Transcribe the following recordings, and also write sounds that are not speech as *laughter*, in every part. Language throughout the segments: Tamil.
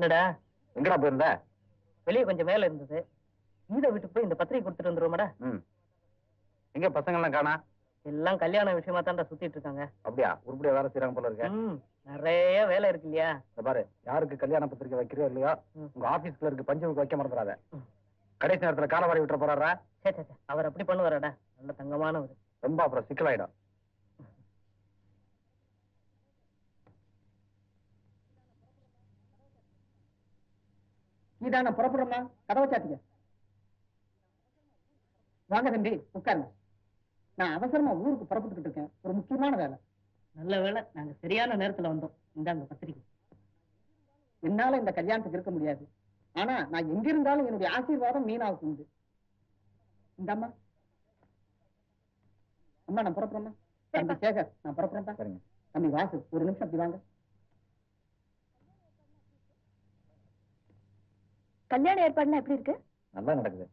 என்னடா? எங்கடா போயிருந்த? வெளியே கொஞ்சம் வேலை இருந்தது. கீதை வீட்டுக்கு போய் இந்த பத்திரிக்கை கொடுத்துட்டு வந்துருவோமாடா. எங்க பசங்க எல்லாம் காணா? எல்லாம் கல்யாண விஷயமா தான்டா சுத்திட்டு இருக்காங்க. அப்படியா? உருப்படியா வேலை செய்யறாங்க போல இருக்க. நிறைய வேலை இருக்கு இல்லையா? பாரு யாருக்கு கல்யாண பத்திரிக்கை வைக்கிறோ இல்லையோ. உங்க ஆபீஸ்ல இருக்கு பஞ்சமுக்கு வைக்க மறந்துடாத. கடைசி நேரத்துல கால வாரி விட்டுற போறாரா? சே சே சே, அவர் அப்படி பண்ணுவாராடா? நல்ல தங்கமானவர். ரொம்ப அப்புறம் சிக்கலாயிடும். இதான புறப்படுறோமா கதவை சாத்திக்க. வாங்க தம்பி உட்காருங்க. நான் அவசரமா ஊருக்கு புறப்பட்டுக்கிட்டு இருக்கேன். ஒரு முக்கியமான வேலை. நல்ல வேலை. நாங்க சரியான நேரத்துல வந்தோம். இந்தாங்க பத்திரிக்கை. என்னால இந்த கல்யாணத்துக்கு இருக்க முடியாது. ஆனா நான் எங்க இருந்தாலும் என்னுடைய ஆசீர்வாதம் மீனாவுக்கு உண்டு. இந்த அம்மா அம்மா நான் புறப்படுறேம்மா. தம்பி சேகர் நான் புறப்படுறேன் சரிங்க. தம்பி வாசு ஒரு நிமிஷம் அப்படி வாங்க. கல்யாண ஏற்பாடுலாம் எப்படி இருக்கு? நல்லா நடக்குது.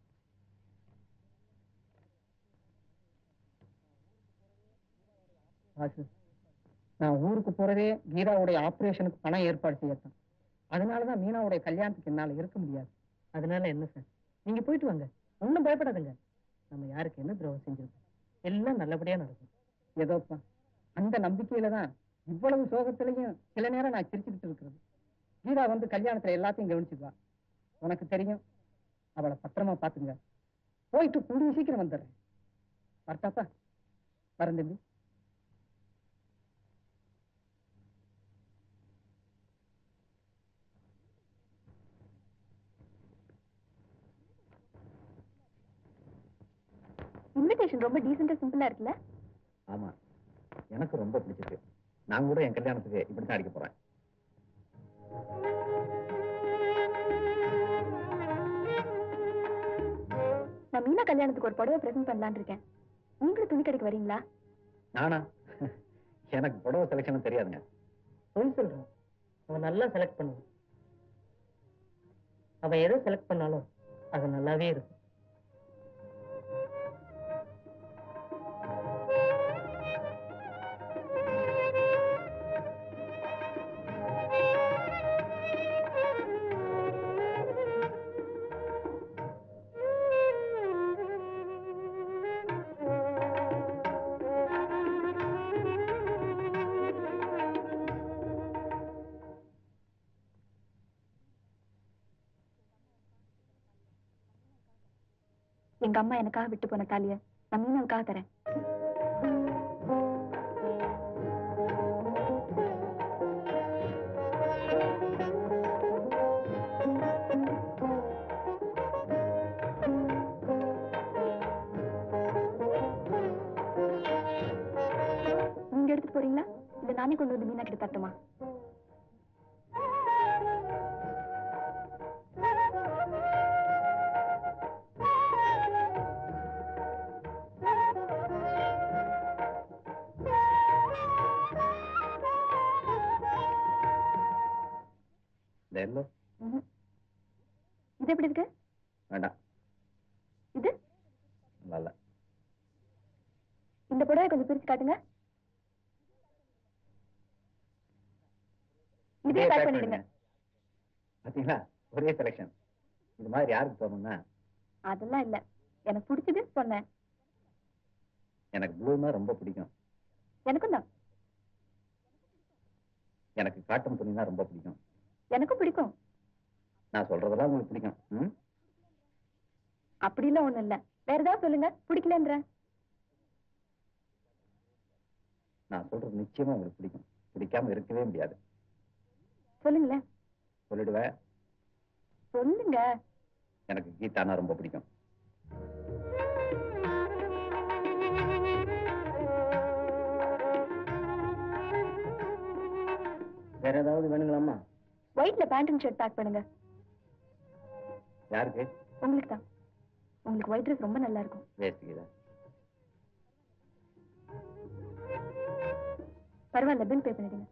நான் ஊருக்கு போறதே கீதாவுடைய ஆபரேஷனுக்கு பணம் ஏற்பாடு செய்யத்தான். அதனாலதான் மீனாவுடைய கல்யாணத்துக்கு என்னால இருக்க முடியாது. அதனால என்ன சார்? நீங்க போயிட்டு வாங்க. ஒன்றும் பயப்படாதுங்க. நம்ம யாருக்கு என்ன துரோகம் செஞ்சிருக்கோம்? எல்லாம் நல்லபடியா நடக்கும். ஏதோப்பா அந்த நம்பிக்கையில தான் இவ்வளவு சோகத்திலையும் சில நேரம் நான் சிரிச்சுக்கிட்டு இருக்கிறது. கீதா வந்து கல்யாணத்துல எல்லாத்தையும் கவனிச்சுக்குவா. உனக்கு தெரியும். அவளை பத்திரமா பாத்துங்க போயிட்டு கூடிய சீக்கிரம் வந்துடுறேன். வரட்டாப்பா? வரேன் தம்பி. இன்விடேஷன் ரொம்ப டீசெண்டா சிம்பிளா இருக்குல்ல? ஆமா. எனக்கு ரொம்ப பிடிச்சிருக்கு. நான் கூட என் கல்யாணத்துக்கு இப்படித்தான் அடிக்க போறேன். மீனா கல்யாணத்துக்கு ஒரு புடவை பிரசன்ட் பண்ணலாம்னு இருக்கேன். நீங்களும் துணி கடைக்கு வரீங்களா? நானா? *laughs* எனக்கு புடவை செலெக்ஷன் தெரியாதுங்க. பொய் சொல்றான் அவன் நல்லா செலக்ட் பண்ணுவான். அவன் எதை செலக்ட் பண்ணாலும் அது நல்லாவே இருக்கும். எங்க அம்மா எனக்காக விட்டு போன தாலிய நான் மீனவுக்காக தரேன். நீங்க எடுத்துட்டு போறீங்களா? இல்ல நானே கொண்டு வந்து மீனா கிட்ட தட்டுமா இது எப்படி இருக்கு? வேண்டாம். இது? நல்லா இந்த புடவை கொஞ்சம் பிரிச்சு காட்டுங்க. இதே பேக் பண்ணிடுங்க. பாத்தீங்களா? ஒரே செலெக்ஷன் இது மாதிரி யாருக்கு தோணும்னா? அதெல்லாம் இல்ல. எனக்கு பிடிச்சதுன்னு சொன்னேன். எனக்கு ப்ளூனா ரொம்ப பிடிக்கும். எனக்கும் தான். எனக்கு காட்டன் துணினா ரொம்ப பிடிக்கும். எனக்கும் பிடிக்கும். நான் சொல்றதெல்லாம் உங்களுக்கு பிடிக்கும்? அப்படிலாம் ஒண்ணும் இல்ல. வேற ஏதாவது சொல்லுங்க. பிடிக்கலன்ற. நான் சொல்றது நிச்சயமா உங்களுக்கு பிடிக்கும். பிடிக்காம இருக்கவே முடியாது. சொல்லுங்களேன். சொல்லிடுவேன். சொல்லுங்க. எனக்கு கீதானா ரொம்ப பிடிக்கும். வேற ஏதாவது வேணுங்களாம்மா ஒயிட்ல பேண்ட் ஷர்ட் பேக் பண்ணுங்க. யாருக்கு? உங்களுக்கு தான் உங்களுக்கு ஒயிட் ட்ரெஸ் ரொம்ப நல்லா இருக்கும் வேஸ்ட் கீதா பரவாயில்ல பில் பே பண்ணிடுங்க.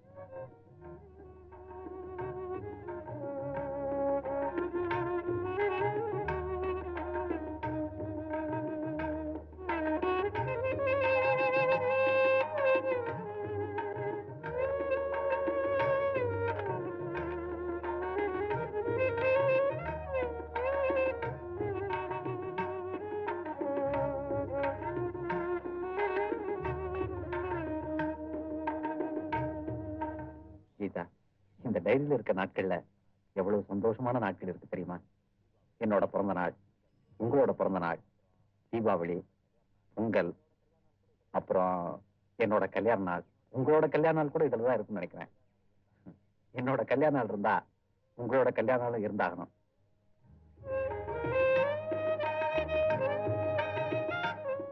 டைரியில இருக்க நாட்கள்ல எவ்வளவு சந்தோஷமான நாட்கள் இருக்கு தெரியுமா? என்னோட பிறந்த நாள் உங்களோட பிறந்த நாள் தீபாவளி பொங்கல் அப்புறம் என்னோட கல்யாண நாள் உங்களோட கல்யாண நாள் கூட இதுல தான் இருக்கும்னு நினைக்கிறேன். என்னோட கல்யாண நாள் இருந்தா உங்களோட கல்யாண நாளும் இருந்தாகணும்.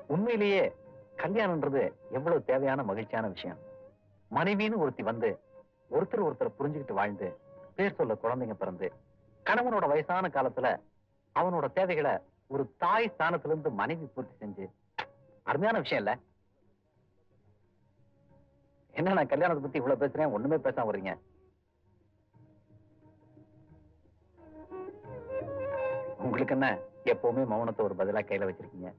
உண்மையிலேயே கல்யாணம்ன்றது எவ்வளவு தேவையான மகிழ்ச்சியான விஷயம். மனைவின்னு ஒருத்தி வந்து ஒருத்தர் ஒருத்தர் புரிஞ்சுக்கிட்டு வாழ்ந்து பேர் சொல்ல குழந்தைங்க பிறந்து கணவனோட வயசான காலத்துல அவனோட தேவைகளை ஒரு தாய் ஸ்தானத்திலிருந்து மனைவி பூர்த்தி செஞ்சு அருமையான விஷயம் இல்ல? என்ன நான் கல்யாணத்தை பத்தி இவ்வளவு பேசுறேன் ஒண்ணுமே பேசாம வர்றீங்க. உங்களுக்கு என்ன எப்பவுமே மௌனத்தை ஒரு பதிலா கையில வச்சிருக்கீங்க?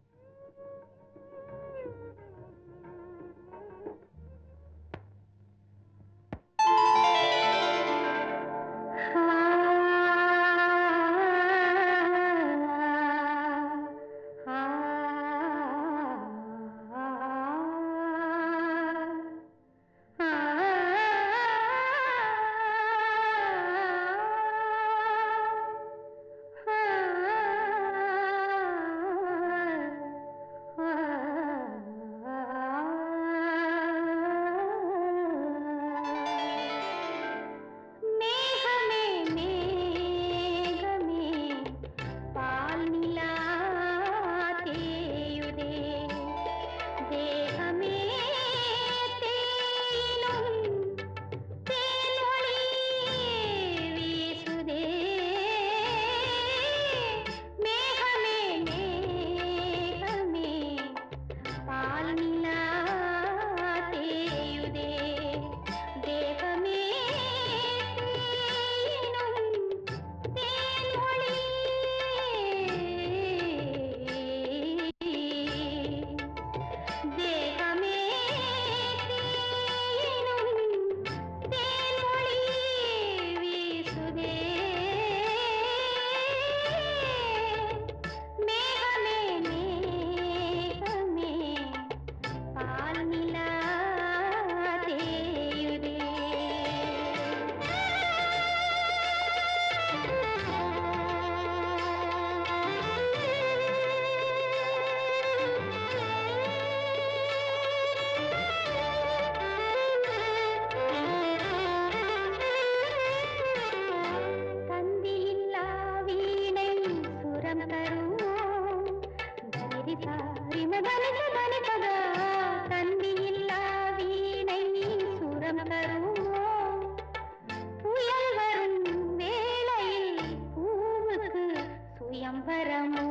స్వయంవరము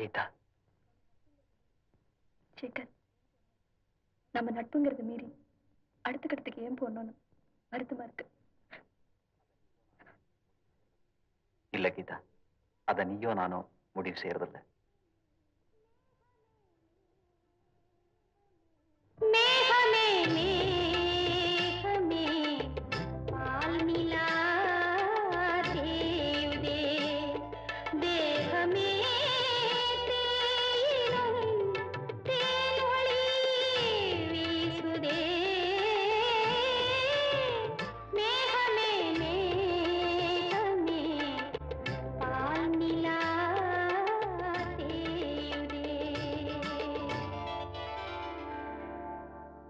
கீதா. சேகர் நம்ம நட்புங்கிறது மீறி அடுத்த கட்டத்துக்கு ஏன் போனோம்னு வருத்தமா இருக்கு. இல்ல கீதா அத நீயோ நானோ முடிவு செய்யறதில்லை. தேகமே.